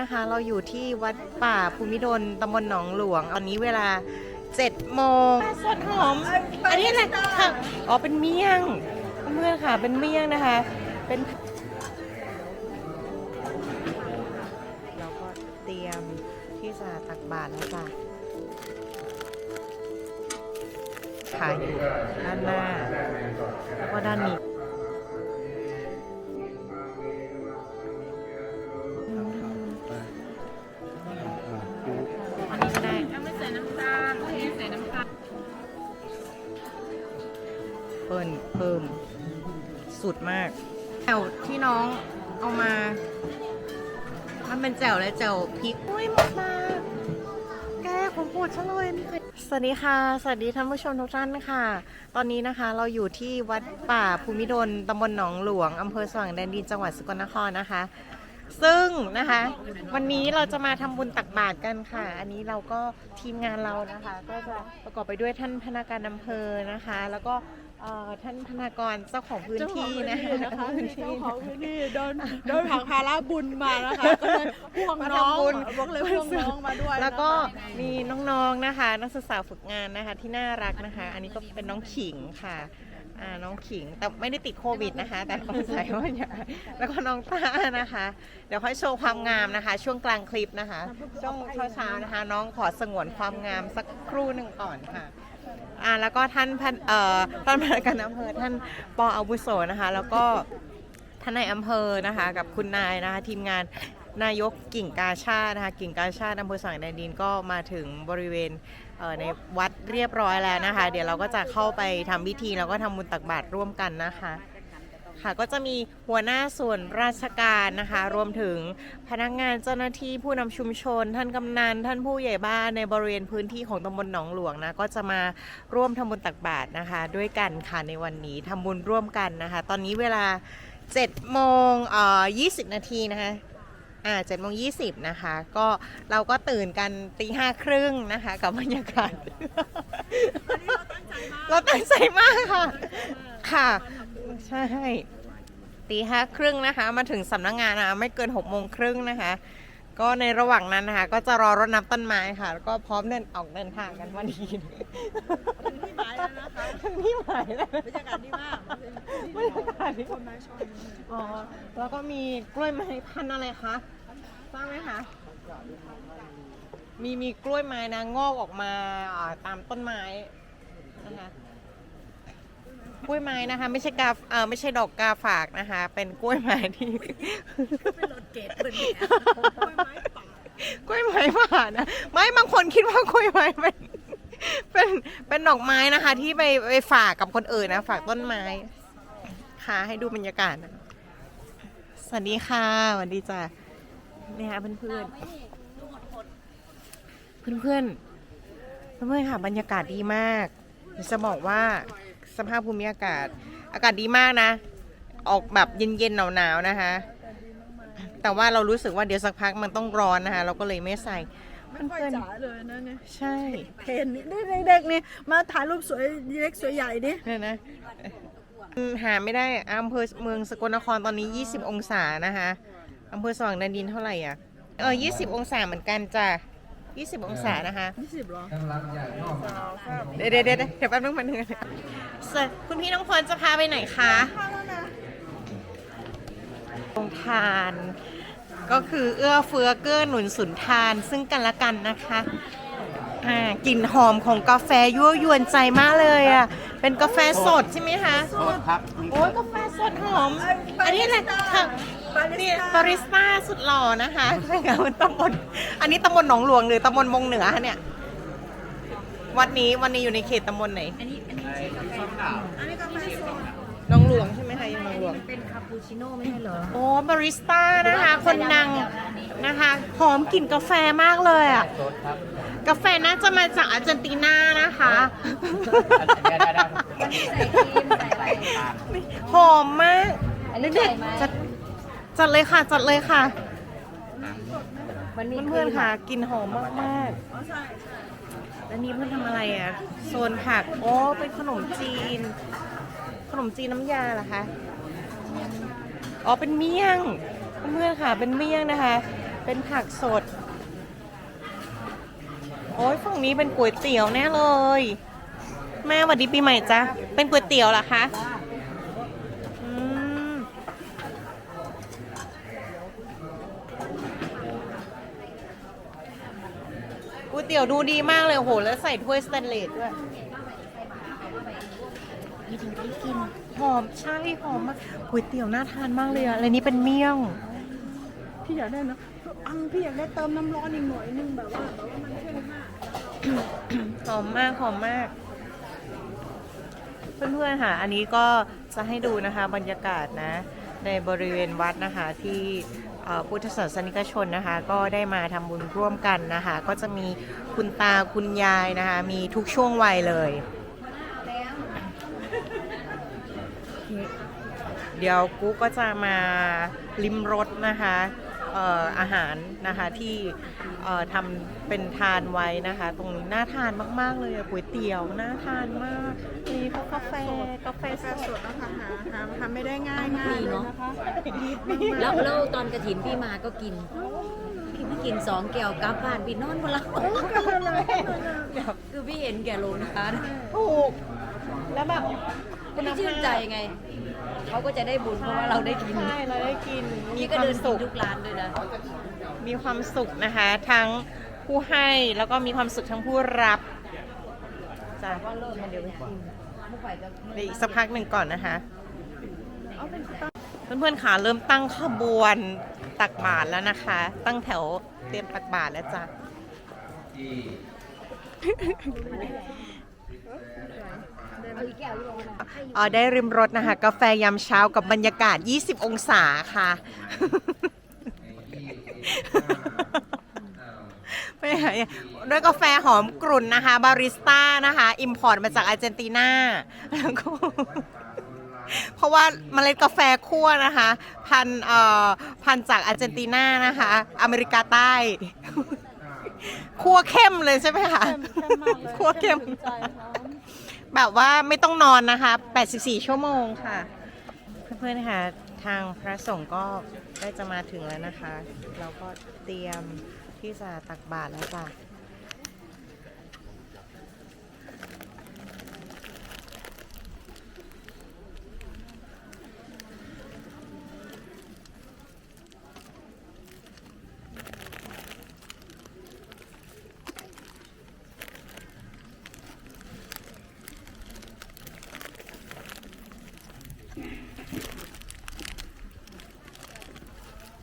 นะคะเราอยู่ที่วัดป่าภูมิดลตำบลหนองหลวง ตอนนี้เวลา7โมงสดหอม อันนี้อะไรค่ะอ๋อเป็นเมี่ยงเพื่อนๆค่ะเป็นเมี่ยงนะคะ เป็นเราก็เตรียมที่จะตักบาตรแล้วจ้ะขายอยู่ด้านหน้าแล้วก็ด้านนี้อันนี้ เพิ่ม สุดมากแจ่วที่น้องเอามา มันเป็นแจ่วและแจ่วพริกอุ้ยมากมาแกของปรดฉันเลยไม่เคยสวัสดีค่ะ สวัสดีท่านผู้ชมทุกท่านค่ะ ตอนนี้นะคะเราอยู่ที่วัดป่าภูมิดลตำบลหนองหลวงอำเภอสว่างแดนดินจังหวัดสกลนครนะคะ ซึ่งนะคะ วันนี้เราจะมาทำบุญตักบาตรกันค่ะ อันนี้เราก็ทีมงานเรานะคะ ก็จะประกอบไปด้วยท่านพนักงานอำเภอนะคะ แล้วก็ เอ่อท่านพนักงานเจ้าของพื้นที่นะคะเจ้าของพื้พื้นนที่ที่เจ้าของพื้นที่โดนโดนผักภาระบุญมานะคะก็เลยพ่วงน้องมาทำบุญบอกเลยพ่วงน้องมาด้วยนะคะแล้วก็มีน้องๆนะคะ นักศึกษาฝึกงานนะคะที่น่ารักนะคะ อันนี้ก็เป็นน้องขิงค่ะอ่าน้องขิงแต่ไม่ได้ติดโควิดนะคะ แต่คนใส่ว่าอย่าแล้วก็น้องต้านะคะ เดี๋ยวค่อยโชว์ความงามนะคะ ช่วงกลางคลิปนะคะ ช่วงเช้าๆนะคะ น้องขอสงวนความงามสักครู่หนึ่งก่อนค่ะ อ่าแล้วก็ท่านพันเอ่อท่านพนักงานอำเภอท่านปออาวุโสนะคะ แล้วก็ท่านนายอำเภอนะคะ กับคุณนายนะคะทีมงานนายกกิ่งกาชาตินะคะกิ่งกาชาติอำเภอสังแดนดินก็มาถึงบริเวณเอ่อในวัดเรียบร้อยแล้วนะคะ เดี๋ยวเราก็จะเข้าไปทำพิธีแล้วก็ทำบุญตักบาตรร่วมกันนะคะ ค่ะก็จะมีหัวหน้าส่วนราชการนะคะ รวมถึงพนักงานเจ้าหน้าที่ผู้นำชุมชน ท่านกำนันท่านผู้ใหญ่บ้านในบริเวณพื้นที่ของตำบลหนองหลวงนะก็จะมาร่วมทำบุญตักบาตรนะคะ ด้วยกันค่ะในวันนี้ทำบุญร่วมกันนะคะ ตอนนี้เวลา7โมงเอ่อ20 นาทีนะคะอ่า7โมง20นะคะ ก็เราก็ตื่นกันตีห้าครึ่งนะคะ กับบรรยากาศ เราตั้งใจมากค่ะ ค่ะ ใช่ตีห้าครึ่งนะคะ มาถึงสำนักงานนะไม่เกินหกโมงครึ่งนะคะ ก็ในระหว่างนั้นนะคะ ก็จะรอรดน้ำต้นไม้ค่ะ แล้วก็พร้อมเดินออกเดินทางกันวันนี้ที่หมายแล้วนะคะถึงที่หมายแล้วบรรยากาศดีมากบรรยากาศดีคนมาชมอ๋อแล้วก็มีกล้วยไม้พันธุ์อะไรคะทราบไหมคะมีมีกล้วยไม้นะงอกออกมาอ่าตามต้นไม้นะคะ กล้วยไม้นะคะ ไม่ใช่กาเออไม่ใช่ดอกกาฝากนะคะ เป็นกล้วยไม้ที่ เป็นรถเกตเป็นแหนกล้วยไม้ป่ากล้วยไม้ป่านะไม่บางคนคิดว่ากล้วยไม้เป็นเป็นเป็นดอกไม้นะคะ ที่ไปไปฝากกับคนอื่นนะ ฝากต้นไม้ ค่ะ ให้ดูบรรยากาศนะสวัสดีค่ะสวัสดีจ้ะนี่ค่ะเพื่อนเพื่อนเพื่อนเพื่อนเพื่อนค่ะบรรยากาศดีมากจะบอกว่า สภาพภูมิอากาศ อากาศดีมากนะ ออกแบบเย็นๆหนาวๆนะคะ แต่ว่าเรารู้สึกว่าเดี๋ยวสักพักมันต้องร้อนนะคะ เราก็เลยไม่ใส่ไม่ค่อยจ๋าเลยนะเนี่ยใช่เพนนี่เด็กๆนี่มาถ่ายรูปสวยเล็กสวยใหญ่ดิเนี่ยนะอืมหาไม่ได้อำเภอเมืองสกลนครตอนนี้ 20 องศานะคะอำเภอสว่างแดนดินเท่าไหร่อะเออ20 องศาเหมือนกันจ้ะ 20 องศานะคะ ยี่สิบเหรอเดี๋ยวเดี๋ยวเดี๋ยวเดี๋ยวแป๊บนึงแป๊บนึงเสร็จคุณพี่น้องพรจะพาไปไหนคะโรงทาน ก็คือเอื้อเฟื้อเกื้อหนุนสุนทาน ซึ่งกันและกันนะคะอ่ากลิ่นหอมของกาแฟยั่วยวนใจมากเลยอะ เป็นกาแฟสดใช่ไหมคะ สดครับ โอ้ยกาแฟสดหอม อันนี้อะไรค่ะ นี่บาริสต้าสุดหล่อนะคะใช่ค่ะมันตำบลอันนี้ตำบลหนองหลวงหรือตำบลมงเหนือคะเนี่ยวัดนี้วันนี้อยู่ในเขตตำบลไหน อันนี้กาแฟสดหนองหลวงใช่ไหมคะยังหนองหลวง เป็นคาปูชิโน่ไม่ใช่เหรอ โอ้บาริสต้านะคะ คนดังนะคะหอมกลิ่นกาแฟมากเลยอะสดครับกาแฟน่าจะมาจากอาร์เจนตินานะคะได้ได้ได้ใส่ครีมใส่อะไรหอมมากอันนี้เด็กใส่ไหมๆจัด จัดเลยค่ะ จัดเลยค่ะมันมีเพื่อนๆค่ะกลิ่นหอมมากๆแล้วนี่เพื่อนทำอะไรอะ โซนผัก โอ้ เป็นขนมจีน ขนมจีนน้ำยาเหรอคะ อ๋อ เป็นเมี่ยง เพื่อนๆค่ะ เป็นเมี่ยงนะคะ เป็นผักสด โอ้ยฝั่งนี้เป็นก๋วยเตี๋ยวแน่เลย แม่สวัสดีปีใหม่จ้ะเป็นก๋วยเตี๋ยวเหรอคะ ก๋วยเตี๋ยวดูดีมากเลยโอ้โห แล้วใส่ถ้วยสแตนเลสด้วยนี่ถึงได้กิน หอมใช่หอมมากก๋วยเตี๋ยวน่าทานมากเลยอะและนี่เป็นเมี่ยง พี่อยากได้นะอังพี่อยากได้เติมน้ำร้อนอีกหน่อยนึงแบบว่าแบบว่ามันเข้มมากหอมมากหอมมาก เพื่อนๆค่ะ อันนี้ก็จะให้ดูนะคะ บรรยากาศนะ ในบริเวณวัดนะคะที่เอ่อ พุทธศาสนิกชนนะคะ ก็ได้มาทำบุญร่วมกันนะคะ ก็จะมีคุณตาคุณยายนะคะ มีทุกช่วงวัยเลย เดี๋ยวกูก็จะมาลิมรสนะคะอาหารนะคะที่ เอ่อทำเป็นทานไว้นะคะ ตรงนี้น่าทานมาก ๆ เลยอะก๋วยเตี๋ยวน่าทานมากมีพวกกาแฟกาแฟแฟสสดดนะคะหาหาทำไม่ได้ง่ายง่ายเลยนะคะดีมากแล้วแล้วตอนกระถินพี่มาก็กินพี่ไม่กินสองแก้วกลับบ้านพี่นอนบนหลังคือพี่เห็นแก่โรงทานถูกแล้วแบบก็ไม่ชื่นใจไง เขาก็จะได้บุญเพราะว่าเราได้กินใช่เราได้กิน มีพี่คก็วามเดินกิสุนขทุกร้านด้วยนะ มีความสุขนะคะ ทั้งผู้ให้แล้วก็มีความสุขทั้งผู้รับจ้ะว่าเลิกมันเดี๋ยวไปกินผู้ฝ่ายจะเดี๋ยวอีกสักพักหนึ่งก่อนนะคะเพื่อนๆขาเริ่มตั้งขบวนตักบาตรแล้วนะคะ ตั้งแถวเตรียมตักบาตรแล้วจ้ะอาอีกแก้วลงนะเออได้ริมรถนะคะ กาแฟยามเช้ากับบรรยากาศ 20 องศาค่ะ ไม่ใช่ด้วยกาแฟหอมกรุ่นนะคะ บาริสต้านะคะ อิมพอร์ตมาจากอาร์เจนตินาแล้วก็เพราะว่าเมล็ดกาแฟคั่วนะคะ พันเอ่อพันจากอาร์เจนตินานะคะ อเมริกาใต้ คั่วเข้มเลยใช่ไหมคะเข้มมากเลยคั่วเข้มถึงใจค่ะแบบว่าไม่ต้องนอนนะคะ 84 ชั่วโมงค่ะ เพื่อนๆค่ะ ทางพระสงฆ์ก็ได้จะมาถึงแล้วนะคะ เราก็เตรียมที่จะตักบาตรแล้วจ้ะ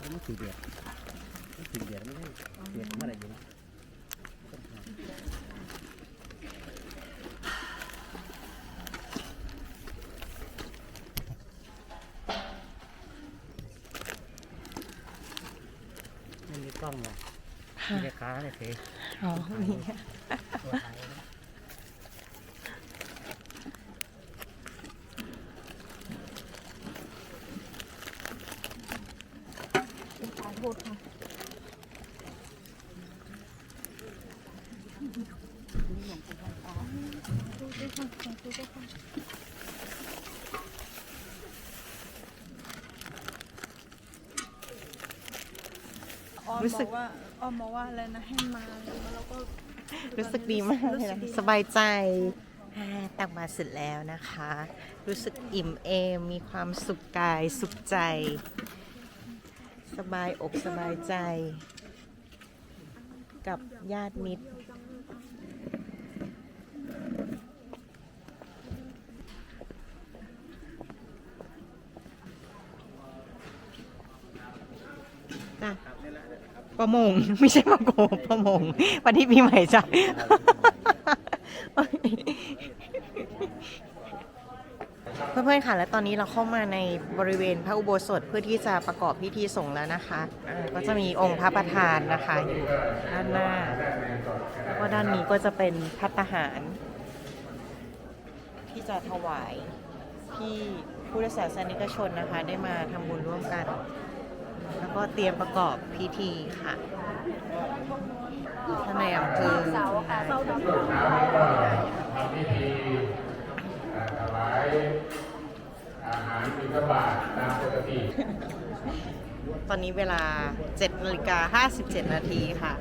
ไม่ถึงเดือดไม่ถึงเดือดไม่ได้เดือดเมื่อไหร่อยู่ไม่มีกล้องหรอกมีแต่ขาเนี่ยเทอ๋อมี ค่ะขอโทษค่ะรู้สึกอ้อมบอกว่าอ้อมบอกว่าอะไรนะให้มาแล้วก็รู้สึกดีมากเลยนะสบายใจอ่าตักบาตรเสร็จแล้วนะคะ รู้สึกอิ่มเอมมีความสุขกายสุขใจ สบายอกสบายใจ กับญาติมิตรจ้ะประมง ไม่ใช่ประโกประมงวันที่ปีใหม่จ้ะ เพื่อนๆค่ะ และตอนนี้เราเข้ามาในบริเวณพระอุโบสถเพื่อที่จะประกอบพิธีสงฆ์แล้วนะคะก็จะมีองค์พระประธานนะคะอยู่ด้านหน้าแล้วก็ด้านนี้ก็จะเป็นพัตตาหาร ที่จะถวายที่พุทธศาสนิกชนนะคะ ได้มาทำบุญร่วมกัน แล้วก็เตรียมประกอบพิธีค่ะท่านในอำเภอ ทำพิธีอ่าถวายอาหารบิณฑบา ตอนนี้เวลา7นาฬิกา57 นาทีค่ะ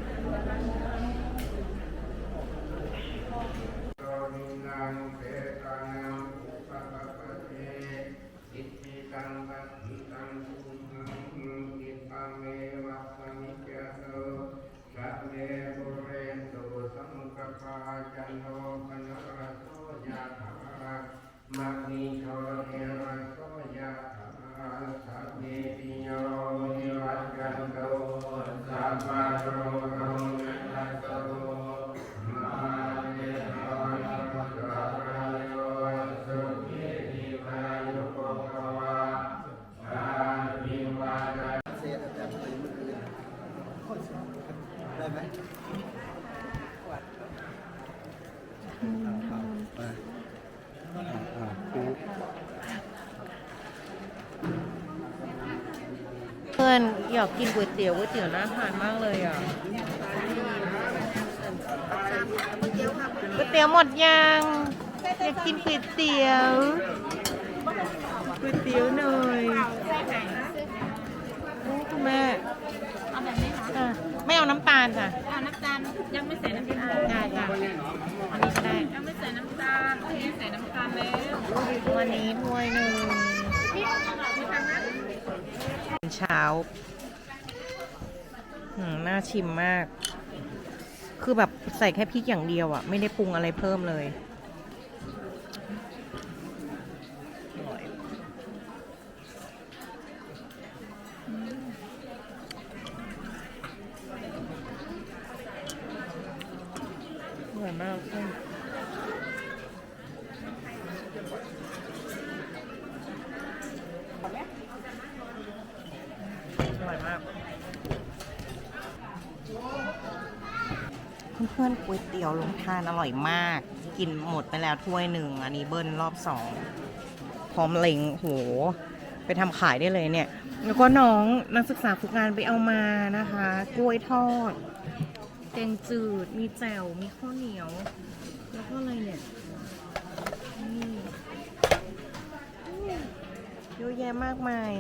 ได้ไหมอ่าปูเพื่อนอยากกินก๋วยเตี๋ยวก๋วยเตี๋ยวน่าทานมากเลยอะก๋วยเตี๋ยวหมดยังอยากกินก๋วยเตี๋ยวก๋วยเตี๋ยวหน่อยโอ้คุณแม่ น้ำตาลค่ะอ่าน้ำตาลยังไม่ใส่น้ำตาลได้ค่ะอันนี้ก็ได้ยังไม่ใส่น้ำตาลอันนี้ใส่น้ำตาลแล้ววันนี้ถ้วยหนึ่งมีทางนั้นเช้าอืมน่าชิมมาก คือแบบใส่แค่พริกอย่างเดียวอะ ไม่ได้ปรุงอะไรเพิ่มเลยอร่อยอืมอร่อยมากเพื่อนอร่อยมาก เพื่อนๆก๋วยเตี๋ยวลงทานอร่อยมาก กินหมดไปแล้วถ้วยหนึ่ง อันนี้เบิ้ลรอบสองพร้อมเล็งโห ไปทำขายได้เลยเนี่ย แล้วก็น้องนักศึกษาฝึกงานไปเอามานะคะ กล้วยทอด แกงจืด มีแจ่ว มีข้าวเหนียว แล้วก็อะไรเนี่ยนี่เยอะแยะมากมาย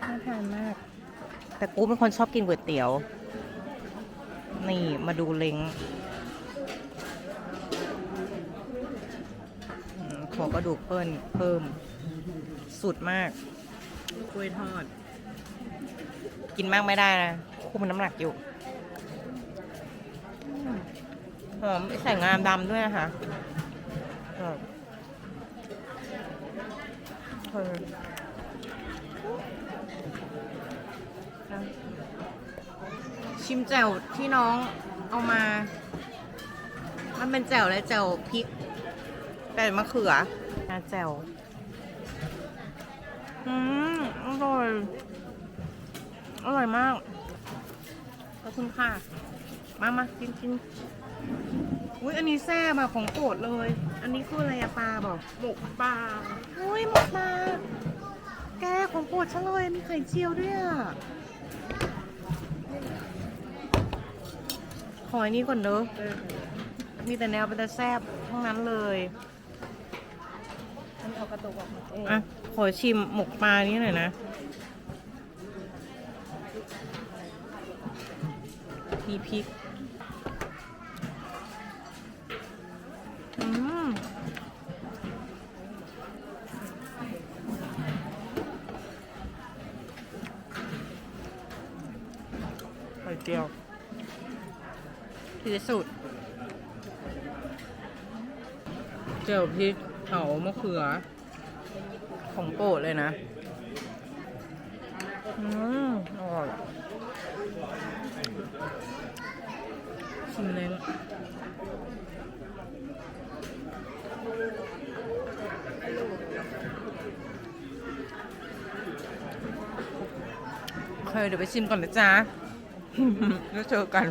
น่าทานมาก แต่กูเป็นคนชอบกินก๋วยเตี๋ยว นี่มาดูเล้งขอกระดูกเพิ่มเพิ่ม สุดมากกล้วยทอด กินมากไม่ได้นะคุมน้ำหนักอยู่หอมใส่งามดำด้วยนะคะเอออะ ชิมแจ่วที่น้องเอามา มันเป็นแจ่วและแจ่วพริก แต่มะเขือนะแจ่วอืมอร่อย อร่อยมาก ขอบคุณค่ะ มามากินกินอุ้ยอันนี้แซ่บอะของโปรดเลย อันนี้คืออะไรอะปลาบอกหมกปลาอุ้ยหมดปลา แกของโปรดฉันเลยมีไข่เจียวด้วยอะ ออันนี้ก่อนเนอะมีแต่แนวเป็นแต่แซ่บทั้งนั้นเลยฉันเอากระตุกออกมาเองอะขอชิมหมกปลานี้หน่อยนะ มีพริก ที่สุด เจียวพริกเผามะเขือ ของโปรดเลยนะ อืมอร่อยชิมเลยโอเคเดี๋ยวไปชิมก่อนนะจ๊ะแล้วเจอกัน